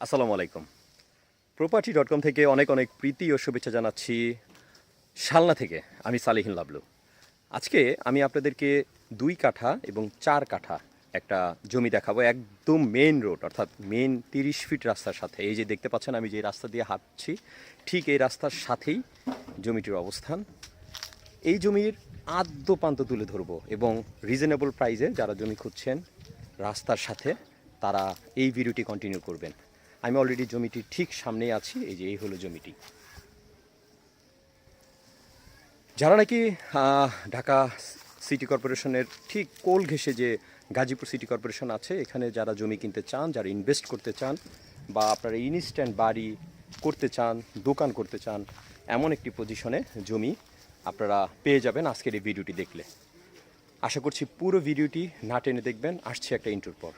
আসসালামু আলাইকুম। Property dot com থেকে অনেক অনেক প্রীতি ও শুভেচ্ছা জানাচ্ছি শালনা থেকে, আমি সালিহিন লাবলু। আজকে আমি আপনাদেরকে দুই কাঠা এবং চার কাঠা একটা জমি দেখাবো, একদম মেন রোড অর্থাৎ মেন তিরিশ ফিট রাস্তার সাথে। এই যে দেখতে পাচ্ছেন, আমি যে রাস্তা দিয়ে হাঁটছি, ঠিক এই রাস্তার সাথেই জমিটির অবস্থান। এই জমির আদ্য প্রান্ত তুলে ধরবো এবং রিজনেবল প্রাইসে যারা জমি খুঁজছেন রাস্তার সাথে, তারা এই ভিডিওটি কন্টিনিউ করবেন। আমি অলরেডি জমিটির ঠিক সামনেই আছি, এই যে এই হলো জমিটি। যারা নাকি ঢাকা সিটি কর্পোরেশনের ঠিক কোল ঘেঁষে যে গাজীপুর সিটি কর্পোরেশন আছে, এখানে যারা জমি কিনতে চান, যারা ইনভেস্ট করতে চান, বা আপনারা ইনস্ট্যান্ট বাড়ি করতে চান, দোকান করতে চান, এমন একটি পজিশনে জমি আপনারা পেয়ে যাবেন আজকের এই ভিডিওটি দেখলে। আশা করছি পুরো ভিডিওটি না টেনে দেখবেন, আসছে একটা ইন্টুর পর।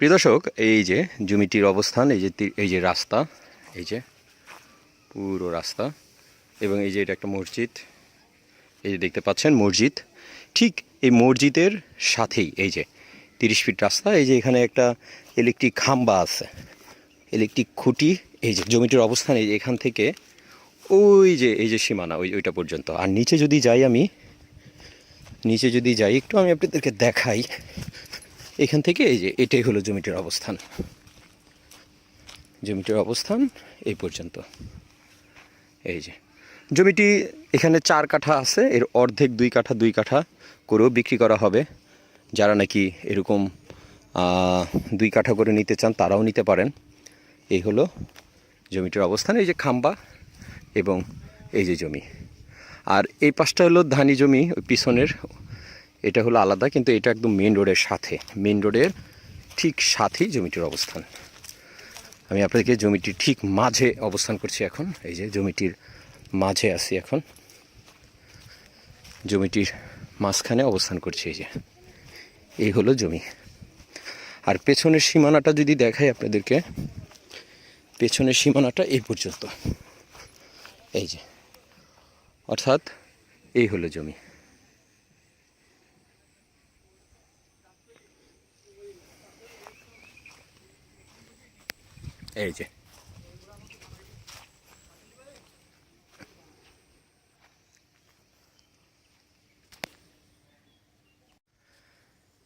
প্রিয় দর্শক এই যে জমিটির অবস্থান এই যে এই যে রাস্তা এই যে পুরো রাস্তা এবং এই যে এটা একটা মসজিদ এই যে দেখতে পাচ্ছেন মসজিদ ঠিক এই মসজিদের সাথেই এই যে তিরিশ ফিট রাস্তা এই যে এখানে একটা ইলেকট্রিক খাম্বা আছে ইলেকট্রিক খুঁটি এই যে জমিটির অবস্থান এই যে এখান থেকে ওই যে এই যে সীমানা ওই ওইটা পর্যন্ত আর নিচে যদি যাই আমি নিচে যদি যাই একটু আমি আপনাদেরকে দেখাই এখান থেকে এই যে এটাই হলো জমিটির অবস্থান। জমিটির অবস্থান এই পর্যন্ত। এই যে জমিটি এখানে চার কাঠা আছে, এর অর্ধেক দুই কাঠা দুই কাঠা করেও বিক্রি করা হবে। যারা নাকি এরকম দুই কাঠা করে নিতে চান তারাও নিতে পারেন। এই হলো জমিটির অবস্থান, এই যে খাম্বা এবং এই যে জমি। আর এই পাশটা হলো ধানি জমি, ওই পিছনের এটা হলো আলাদা, কিন্তু এটা একদম মেন রোডের সাথে। মেন রোডের ঠিক সাথেই জমিটির অবস্থান। আমি আপনাদেরকে জমিটির ঠিক মাঝে অবস্থান করছি এখন। এই যে জমিটির মাঝে আছি এখন। জমিটির মাঝখানে অবস্থান করছি এই যে। এই হলো জমি। আর পেছনের সীমানাটা যদি দেখাই আপনাদেরকে, পেছনের সীমানাটা এই পর্যন্ত। এই যে। অর্থাৎ এই হলো জমি। এই যে।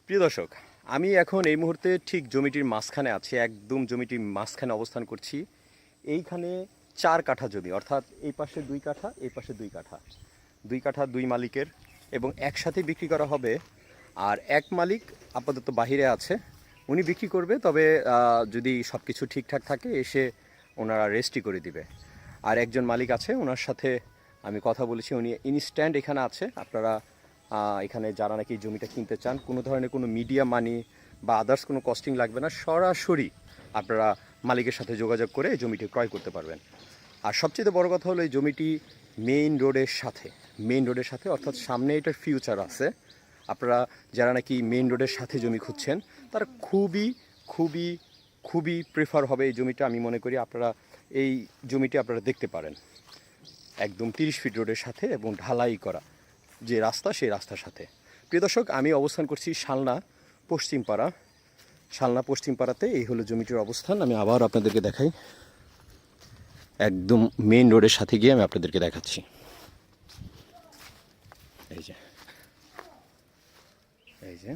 প্রিয় দর্শক, আমি এখন এই মুহূর্তে ঠিক জমিটির মাঝখানে আছি, একদম জমিটির মাঝখানে অবস্থান করছি। এইখানে চার কাঠা জমি, অর্থাৎ এই পাশে দুই কাঠা, এই পাশে দুই কাঠা। দুই কাঠা, দুই মালিকের, এবং একসাথে বিক্রি করা হবে। আর এক মালিক আপাতত বাহিরে আছে উনি বিক্রি করবে, তবে যদি সব কিছু ঠিকঠাক থাকে, এসে ওনারা রেস্টই করে দিবে। আর একজন মালিক আছে, ওনার সাথে আমি কথা বলেছি, উনি ইনস্ট্যান্ট এখানে আছে। আপনারা এখানে যারা নাকি জমিটা কিনতে চান, কোনো ধরনের কোনো মিডিয়া মানি বা আদার্স কোনো কস্টিং লাগবে না, সরাসরি আপনারা মালিকের সাথে যোগাযোগ করে জমিটি ক্রয় করতে পারবেন। আর সবচেয়ে বড় কথা হলো এই জমিটি মেইন রোডের সাথে মেইন রোডের সাথে, অর্থাৎ সামনে এটার ফিউচার আছে। আপনারা যারা নাকি মেইন রোডের সাথে জমি খুঁজছেন, তারা খুবই খুবই খুবই প্রেফার হবে এই জমিটা। আমি মনে করি আপনারা এই জমিটি আপনারা দেখতে পারেন। একদম তিরিশ ফিট রোডের সাথে এবং ঢালাই করা যে রাস্তা, সেই রাস্তার সাথে। প্রিয় দর্শক, আমি অবস্থান করছি শালনা, পশ্চিমপাড়া। শালনা, পশ্চিমপাড়াতে এই হলো জমিটির অবস্থান। আমি আবার আপনাদেরকে দেখাই। একদম মেইন রোডের সাথে গিয়ে আমি আপনাদেরকে দেখাচ্ছি। এই যে। এই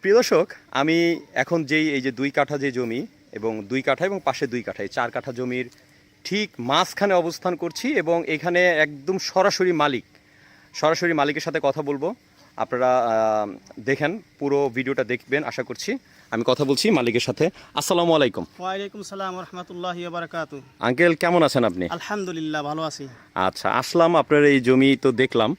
প্রিয় দর্শক আমি এখন যেই এই যে দুই কাঠা যে জমি এবং দুই কাঠা এবং পাশে দুই কাঠা এই চার কাঠা জমির ঠিক মাঝখানে অবস্থান করছি এবং এখানে একদম সরাসরি মালিক সরাসরি মালিকের সাথে কথা বলব। আপনারা দেখেন পুরো ভিডিওটা দেখবেন আশা করছি। আমি কথা বলছি মালিকের সাথে। আসসালামু আলাইকুম। ওয়ালাইকুম সালাম রহমতুল্লাহ বারাকাতু আঙ্কেল কেমন আছেন আপনি? আলহামদুলিল্লাহ ভালো আছি। আচ্ছা আসলাম আপনার এই জমি তো দেখলাম।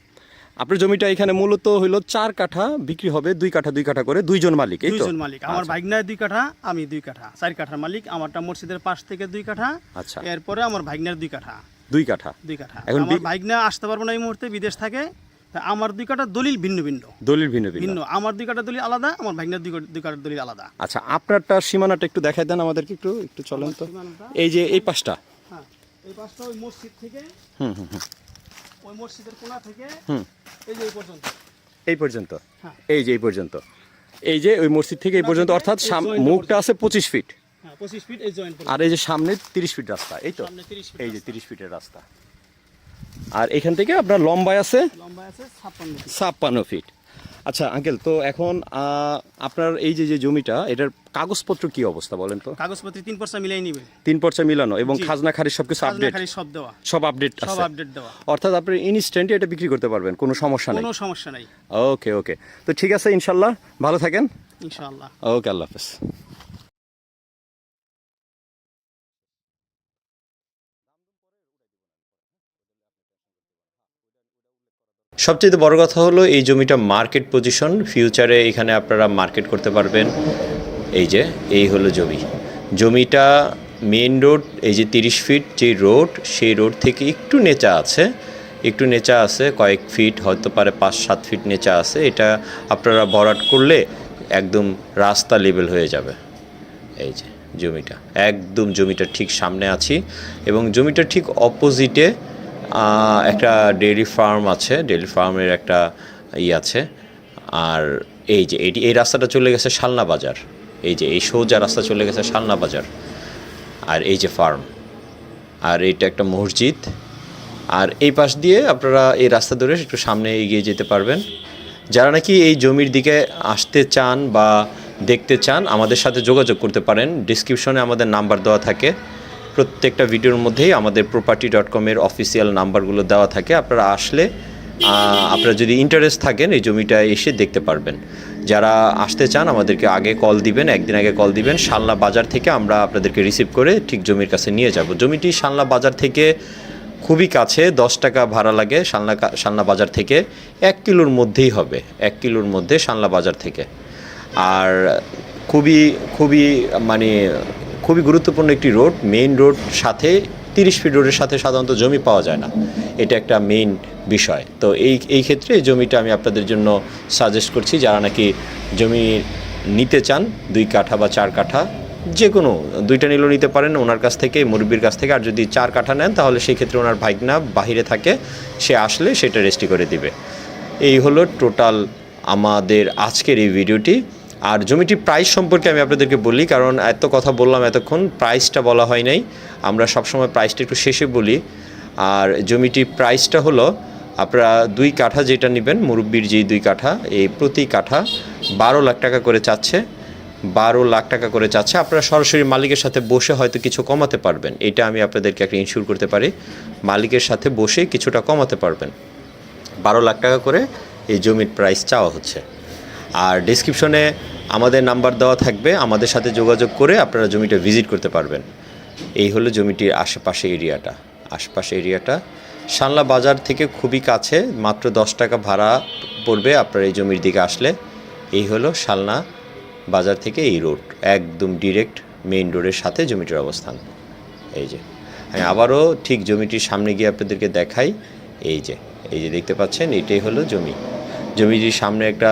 আপনার জমিটা এখানে মূলত হইল চার কাঠা বিক্রি হবে দুই কাঠা দুই কাঠা করে দুইজন মালিক এই তো? দুইজন মালিক। আমার আচ্ছা, ভাগনায় দুই কাঠা আমি দুই কাঠা। চার কাঠার মালিক আমারটা মসজিদের পাশ থেকে দুই কাঠা। আচ্ছা। এরপরে আমার ভাগনার দুই কাঠা। দুই কাঠা। দুই কাঠা। এখন আমার ভাগনা আসতে পারব না এই মুহূর্তে বিদেশ থাকে। তা আমার দুই কাঠা দলিল ভিন্ন ভিন্ন। দলিল ভিন্ন ভিন্ন। আমার দুই কাঠা দলিল আলাদা আমার ভাগনার দুই দুই কাঠার দলিল আলাদা। আচ্ছা আপনারটা সীমানাটা একটু দেখাই দেন আমাদেরকে একটু একটু চলেন তো। এই যে এই পাশটা। হ্যাঁ এই পাশটা ওই মসজিদ থেকে হুম হুম হুম। ওই মসজিদের কোনা থেকে এই যে এই পর্যন্ত। এই পর্যন্ত? হ্যাঁ। এই যে এই পর্যন্ত। এই যে ওই মসজিদ থেকে এই পর্যন্ত অর্থাৎ মুখটা আছে পঁচিশ ফিট। হ্যাঁ এই আর এই যে সামনে তিরিশ ফিট রাস্তা এই তো? এই যে তিরিশ ফিটের রাস্তা। আর এখান থেকে আপনার লম্বায় আছে? ছাপ্পান্ন ফিট। আচ্ছা আঙ্কেল তো এখন আপনার এই যে যে জমিটা এটার কাগজপত্র কি অবস্থা বলেন তো? কাগজপত্র তিন পয়সা মিলাই নিবে। তিন পর্সা মিলানো এবং খাজনা খারিজ সব কিছু আপডেট সব দেওয়া। সব আপডেট সব আপডেট দেওয়া। অর্থাৎ আপনি ইনস্ট্যান্টে এটা বিক্রি করতে পারবেন কোনো সমস্যা নেই। কোনো সমস্যা নাই। ওকে ওকে তো ঠিক আছে ইনশাল্লাহ। ভালো থাকেন। ইনশাআল্লাহ ওকে আল্লাহ হাফেজ। সবচেয়ে বড় কথা হলো এই জমিটা মার্কেট পজিশন ফিউচারে এখানে আপনারা মার্কেট করতে পারবেন। এই যে, এই হলো জমি। জমিটা মেন রোড এই যে তিরিশ ফিট যে রোড সেই রোড থেকে একটু নেচা আছে। একটু নেচা আছে, কয়েক ফিট হয়তো পারে পাঁচ, সাত ফিট নেচা আছে। এটা আপনারা ভরাট করলে একদম রাস্তা লেভেল হয়ে যাবে। এই যে, জমিটা। একদম জমিটা ঠিক সামনে আছি। এবং জমিটা ঠিক অপোজিটে একটা ডেয়ারি ফার্ম আছে ডেয়ারি ফার্মের একটা ই আছে। আর এই যে এটি, এই রাস্তাটা চলে গেছে শালনা বাজার। এই যে এই সোজা রাস্তা চলে গেছে শালনা বাজার। আর এই যে ফার্ম। আর এইটা একটা মসজিদ। আর এই পাশ দিয়ে আপনারা এই রাস্তা ধরে একটু সামনে এগিয়ে যেতে পারবেন। যারা নাকি এই জমির দিকে আসতে চান বা দেখতে চান, আমাদের সাথে যোগাযোগ করতে পারেন। ডিসক্রিপশনে আমাদের নাম্বার দেওয়া থাকে। প্রত্যেকটা ভিডিওর মধ্যেই আমাদের প্রপার্টি ডট কমের অফিসিয়াল নাম্বারগুলো দেওয়া থাকে। আপনারা আসলে আপনারা যদি ইন্টারেস্ট থাকেন, এই জমিটা এসে দেখতে পারবেন। যারা আসতে চান, আমাদেরকে আগে কল দিবেন, একদিন আগে কল দিবেন। শালনা বাজার থেকে আমরা আপনাদেরকে রিসিভ করে ঠিক জমির কাছে নিয়ে যাব। জমিটি শালনা বাজার থেকে খুবই কাছে, দশ টাকা ভাড়া লাগে। শালনা শালনা বাজার থেকে এক কিলোর মধ্যেই হবে। এক কিলোর মধ্যে শালনা বাজার থেকে। আর খুবই খুবই মানে খুবই গুরুত্বপূর্ণ একটি রোড মেইন রোড সাথে, তিরিশ ফিট রোডের সাথে সাধারণত জমি পাওয়া যায় না। এটা একটা মেইন বিষয়। তো এই এই ক্ষেত্রে জমিটা আমি আপনাদের জন্য সাজেস্ট করছি, যারা নাকি জমি নিতে চান, দুই কাঠা বা চার কাঠা যে কোনো দুইটা নিলেও নিতে পারেন, ওনার কাছ থেকে, মুরব্বীর কাছ থেকে, আর যদি চার কাঠা নেন, তাহলে সেই ক্ষেত্রে ওনার ভাইগনা বাহিরে থাকে, সে আসলে সেটা রেস্টি করে দিবে। এই হলো টোটাল আমাদের আজকের এই ভিডিওটি আর জমিটির প্রাইস সম্পর্কে আমি আপনাদেরকে বলি, কারণ এত কথা বললাম এতক্ষণ প্রাইসটা বলা হয় নাই। আমরা সবসময় প্রাইসটা একটু শেষে বলি। আর জমিটির প্রাইসটা হলো আপনারা দুই কাঠা যেটা নেবেন, মুরব্বির যেই দুই কাঠা, এই প্রতি কাঠা বারো লাখ টাকা করে চাচ্ছে। বারো লাখ টাকা করে চাচ্ছে। আপনারা সরাসরি মালিকের সাথে বসে হয়তো কিছু কমাতে পারবেন। এটা আমি আপনাদেরকে একটা ইনশিওর করতে পারি। মালিকের সাথে বসে কিছুটা কমাতে পারবেন। বারো লাখ টাকা করে এই জমির প্রাইস চাওয়া হচ্ছে। আর ডিসক্রিপশনে আমাদের নাম্বার দেওয়া থাকবে, আমাদের সাথে যোগাযোগ করে আপনারা জমিটা ভিজিট করতে পারবেন। এই হলো জমিটির আশেপাশে এরিয়াটা। আশেপাশে এরিয়াটা শানলা বাজার থেকে খুবই কাছে, মাত্র দশ টাকা ভাড়া পড়বে আপনার এই জমির দিকে আসলে। এই হলো শালনা বাজার থেকে এই রোড, একদম ডিরেক্ট মেইন রোডের সাথে জমিটির অবস্থান। এই যে, আমি আবারও ঠিক জমিটির সামনে গিয়ে আপনাদেরকে দেখাই। এই যে এই যে দেখতে পাচ্ছেন, এটাই হলো জমি। জমিটির সামনে একটা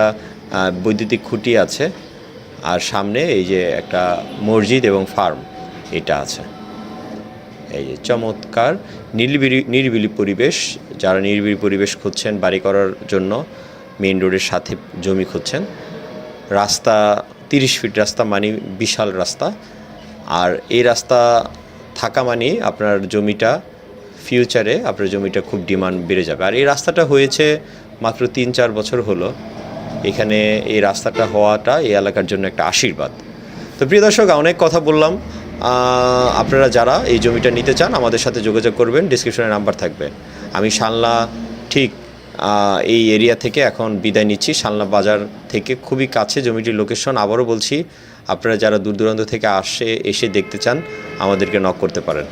বৈদ্যুতিক খুঁটি আছে। আর সামনে এই যে একটা মসজিদ এবং ফার্ম, এটা আছে। এই যে চমৎকার নিরিবিলি নিরিবিলি পরিবেশ, যারা নিরিবিলি পরিবেশ খুঁজছেন বাড়ি করার জন্য, মেইন রোডের সাথে জমি খুঁজছেন। রাস্তা, তিরিশ ফিট রাস্তা মানে বিশাল রাস্তা। আর এই রাস্তা থাকা মানে আপনার জমিটা ফিউচারে আপনার জমিটা খুব ডিমান্ড বেড়ে যাবে। আর এই রাস্তাটা হয়েছে মাত্র তিন চার বছর হলো। এখানে এই রাস্তাটা হওয়াটা এই এলাকার জন্য একটা আশীর্বাদ। তো প্রিয় দর্শক, অনেক কথা বললাম। আপনারা যারা এই জমিটা নিতে চান, আমাদের সাথে যোগাযোগ করবেন। ডিসক্রিপশনে নাম্বার থাকবে। আমি শালনা ঠিক এই এরিয়া থেকে এখন বিদায় নিচ্ছি। শালনা বাজার থেকে খুবই কাছে জমিটির লোকেশন। আবারও বলছি, আপনারা যারা দূর দূরান্ত থেকে আসে, এসে দেখতে চান, আমাদেরকে নক করতে পারেন।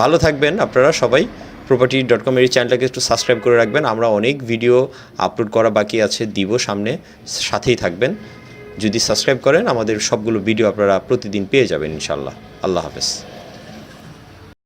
ভালো থাকবেন আপনারা সবাই। প্রপার্টি ডট কম এর চ্যানেলটাকে একটু সাবস্ক্রাইব করে রাখবেন। আমরা অনেক ভিডিও আপলোড করা বাকি আছে, দিব সামনে। সাথেই থাকবেন। যদি সাবস্ক্রাইব করেন, আমাদের সবগুলো ভিডিও আপনারা প্রতিদিন পেয়ে যাবেন ইনশাল্লাহ আল্লাহ হাফেজ।